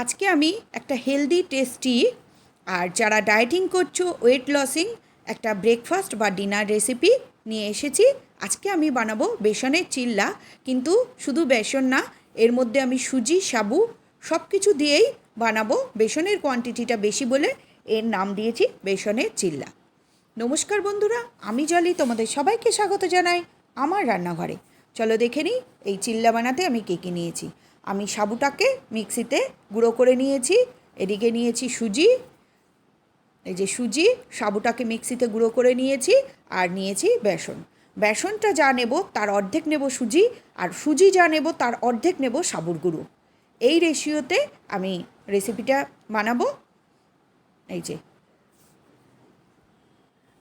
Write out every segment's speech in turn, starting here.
আজকে আমি একটা হেলদি টেস্টি আর যারা ডায়েটিং করছ ওয়েট লসিং একটা ব্রেকফাস্ট বা ডিনার রেসিপি নিয়ে এসেছি। আজকে আমি বানাবো বেসনের চিল্লা, কিন্তু শুধু বেসন না, এর মধ্যে আমি সুজি, সাবু সব কিছু দিয়েই বানাবো। বেসনের কোয়ান্টিটিটা বেশি বলে এর নাম দিয়েছি বেসনের চিল্লা। নমস্কার বন্ধুরা, আমি জলি, তোমাদের সবাইকে স্বাগত জানাই আমার রান্নাঘরে। চলো দেখে নিই এই চিল্লা বানাতে আমি কী কী নিয়েছি। আমি সাবুটাকে মিক্সিতে গুঁড়ো করে নিয়েছি, এদিকে নিয়েছি সুজি, এই যে সুজি, সাবুটাকে মিক্সিতে গুঁড়ো করে নিয়েছি আর নিয়েছি বেসন। বেসনটা যা নেব তার অর্ধেক নেব সুজি আর সুজি যা নেব তার অর্ধেক নেব সাবুর গুঁড়ো। এই রেশিওতে আমি রেসিপিটা বানাবো। এই যে।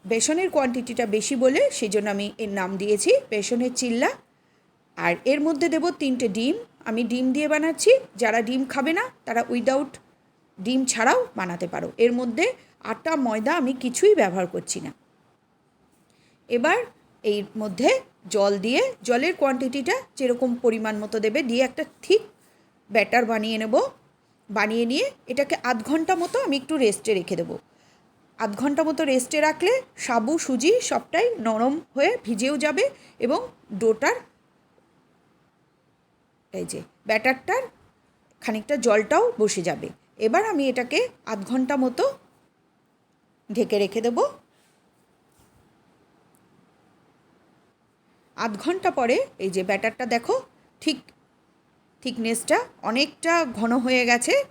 বেসনের কোয়ান্টিটিটা বেশি বলে সেই জন্য আমি এর নাম দিয়েছি, বেসনের চিল্লা। আর এর মধ্যে দেব তিনটে ডিম আমি ডিম দিয়ে বানাচ্ছি, যারা ডিম খাবে না, তারা উইদাউট ডিম ছাড়াও বানাতে পারো। এর মধ্যে আটা, ময়দা আমি কিছুই ব্যবহার করছি না। এবার এর মধ্যে জল দিয়ে, জলের কোয়ান্টিটিটা যেরকম পরিমাণ মতো দেবে, দিয়ে একটা ঠিক ব্যাটার বানিয়ে নেব। বানিয়ে নিয়ে এটাকে আধ ঘণ্টা মতো আমি একটু রেস্টে রেখে দেবো। আধ ঘণ্টা মতো রেস্টে রাখলে সাবু, সুজি সবটাই নরম হয়ে ভিজেও যাবে এবং ডোটার এই যে, ব্যাটারটার খানিকটা জলটাও বসে যাবে। এবার আমি এটাকে আধ ঘণ্টা মতো ঢেকে রেখে দেব। আধ ঘণ্টা পরে এই যে ব্যাটারটা দেখো, ঠিক থিকনেসটা অনেকটা ঘন হয়ে গেছে।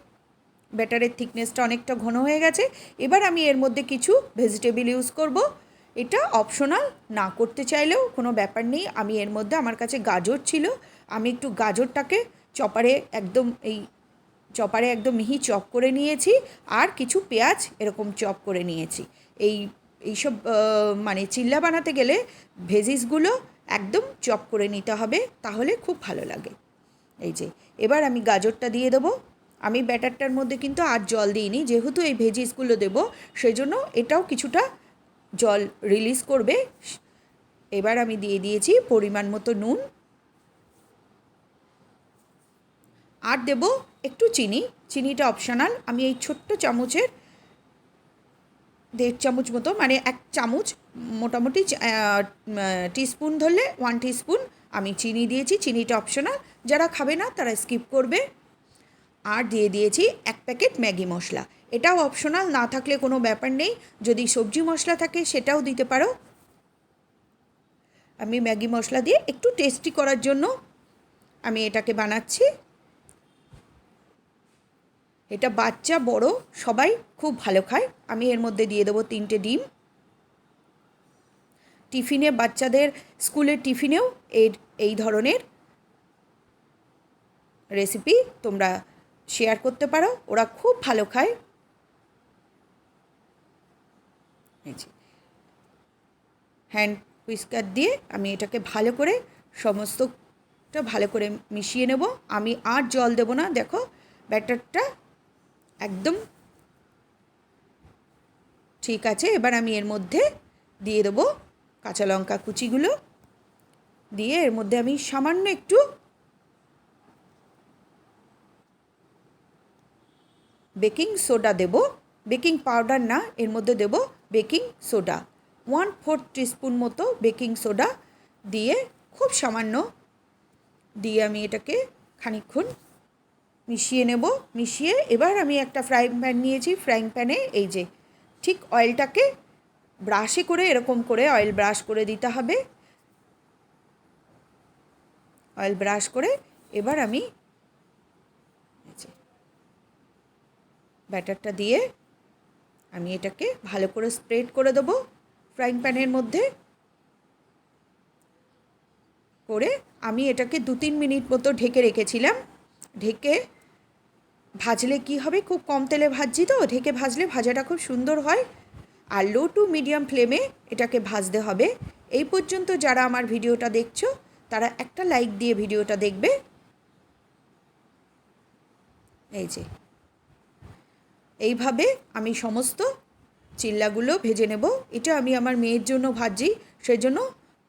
ব্যাটারের থিকনেসটা অনেকটা ঘন হয়ে গেছে। এবার আমি এর মধ্যে কিছু ভেজিটেবল ইউজ করব। এটা অপশনাল, না করতে চাইলেও কোনো ব্যাপার নেই। আমি এর মধ্যে, আমার কাছে গাজর ছিল আমি একটু গাজরটাকে চপারে একদম এই চপারে একদম মিহি চপ করে নিয়েছি আর কিছু পেঁয়াজ এরকম চপ করে নিয়েছি। এই, এইসব মানে চিল্লা বানাতে গেলে ভেজিসগুলো একদম চপ করে নিতে হবে তাহলে খুব ভালো লাগে। এই যে, এবার আমি গাজরটা দিয়ে দেবো। আমি ব্যাটারটার মধ্যে কিন্তু আর জল দিইনি, যেহেতু এই ভেজিসগুলো দেবো সেই জন্য এটাও কিছুটা জল রিলিজ করবে। এবার আমি দিয়ে দিয়েছি পরিমাণ মতো নুন। আর দেব একটু চিনি। চিনিটা অপশনাল আমি এই ছোট্ট চামচের দেড় চামচ মতো মানে এক চামচ মোটামুটি টিস্পুন ধরলে ওয়ান টিস্পুন আমি চিনি দিয়েছি, চিনিটা অপশনাল যারা খাবে না, তারা স্কিপ করবে। আর দিয়ে দিয়েছি এক প্যাকেট ম্যাগি মশলা। এটাও অপশনাল না থাকলে কোনো ব্যাপার নেই। যদি সবজি মশলা থাকে, সেটাও দিতে পারো। আমি ম্যাগি মশলা দিয়ে একটু টেস্টি করার জন্য আমি এটাকে বানাচ্ছি। এটা বাচ্চা, বড়, সবাই খুব ভালো খায়। আমি এর মধ্যে দিয়ে দেবো তিনটে ডিম। টিফিনে বাচ্চাদের, স্কুলের টিফিনেও এর, এই ধরনের রেসিপি তোমরা শেয়ার করতে পারো। ওরা খুব ভালো খায়। হ্যান্ড হুইস্কার দিয়ে আমি এটাকে ভালো করে, সমস্তটা ভালো করে মিশিয়ে নেব। আমি আর জল দেব না। দেখো, ব্যাটারটা একদম। ঠিক আছে, এবার আমি এর মধ্যে দিয়ে দেবো কাঁচা লঙ্কা কুচিগুলো। দিয়ে এর মধ্যে আমি সামান্য একটু বেকিং সোডা দেব। বেকিং পাউডার না, এর মধ্যে দেব baking soda. One fourth teaspoon মতো বেকিং সোডা দিয়ে খুব সামান্য দিয়ে আমি এটাকে খানিক্ষণ মিশিয়ে নেব, মিশিয়ে এবার আমি একটা ফ্রাইং প্যান নিয়েছি। ফ্রাইং প্যানে এই যে ঠিক অয়েলটাকে ব্রাশে করে এরকম করে অয়েল ব্রাশ করে দিতে হবে। অয়েল ব্রাশ করে এবার আমি ব্যাটারটা দিয়ে আমি এটাকে ভালো করে স্প্রেড করে দেবো ফ্রাইং প্যানের মধ্যে। করে আমি এটাকে দু তিন মিনিট মতো ঢেকে রেখেছিলাম। ঢেকে ভাজলে কি হবে? খুব কম তেলে ভাজছি তো, ঢেকে ভাজলে ভাজাটা খুব সুন্দর হয়। আর লো টু মিডিয়াম ফ্লেমে এটাকে ভাজতে হবে। এই পর্যন্ত যারা আমার ভিডিওটা দেখছ, তারা একটা লাইক দিয়ে ভিডিওটা দেখবে। এই যে। এইভাবে আমি সমস্ত চিল্লাগুলো ভেজে নেব। এটা আমি আমার মেয়ের জন্য ভাজি সেই জন্য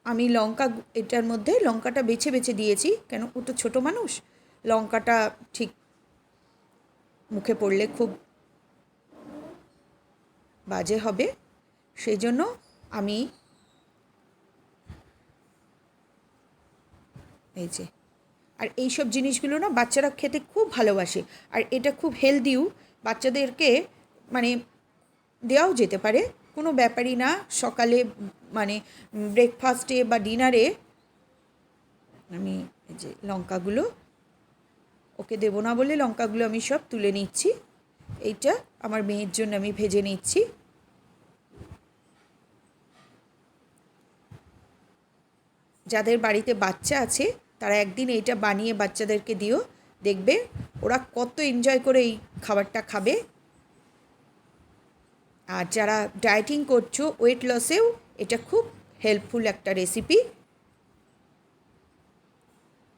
আমি লঙ্কা এটার মধ্যে লঙ্কাটা বেছে বেছে দিয়েছি। কেন? ও তো ছোটো মানুষ। লঙ্কাটা ঠিক মুখে পড়লে খুব বাজে হবে। সেই জন্য আমি এই যে, আর এইসব জিনিসগুলো না বাচ্চারা খেতে খুব ভালোবাসে। আর এটা খুব হেলদিও বাচ্চাদেরকে মানে দেওয়াও যেতে পারে। কোনো ব্যাপারই না সকালে মানে ব্রেকফাস্টে বা ডিনারে আমি এই যে লঙ্কাগুলো ওকে দেবো না বলে লঙ্কাগুলো আমি সব তুলে নিচ্ছি। এইটা আমার মেয়ের জন্য আমি ভেজে নিচ্ছি। যাদের বাড়িতে বাচ্চা আছে, তারা একদিন এইটা বানিয়ে বাচ্চাদেরকে দিও। দেখবে ওরা কত এনজয় করে এই খাবারটা খাবে। আর যারা ডায়েটিং করছ ওয়েট লসেও এটা খুব হেল্পফুল একটা রেসিপি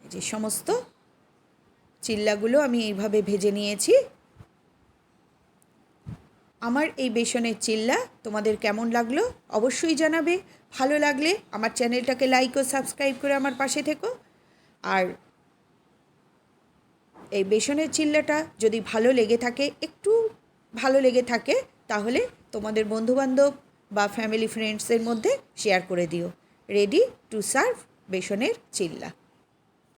যে সমস্ত চিল্লাগুলো আমি এইভাবে ভেজে নিয়েছি। আমার এই বেসনের চিল্লা তোমাদের কেমন লাগল অবশ্যই জানাবে। ভালো লাগলে আমার চ্যানেলটাকে লাইক ও সাবস্ক্রাইব করে আমার পাশে থেকো। আর এই বেসনের চিল্লাটা যদি ভালো লেগে থাকে, একটু ভালো লেগে থাকে, তাহলে তোমাদের বন্ধুবান্ধব বা ফ্যামিলি ফ্রেন্ডসের মধ্যে শেয়ার করে দিও। রেডি টু সার্ভ বেসনের চিল্লা।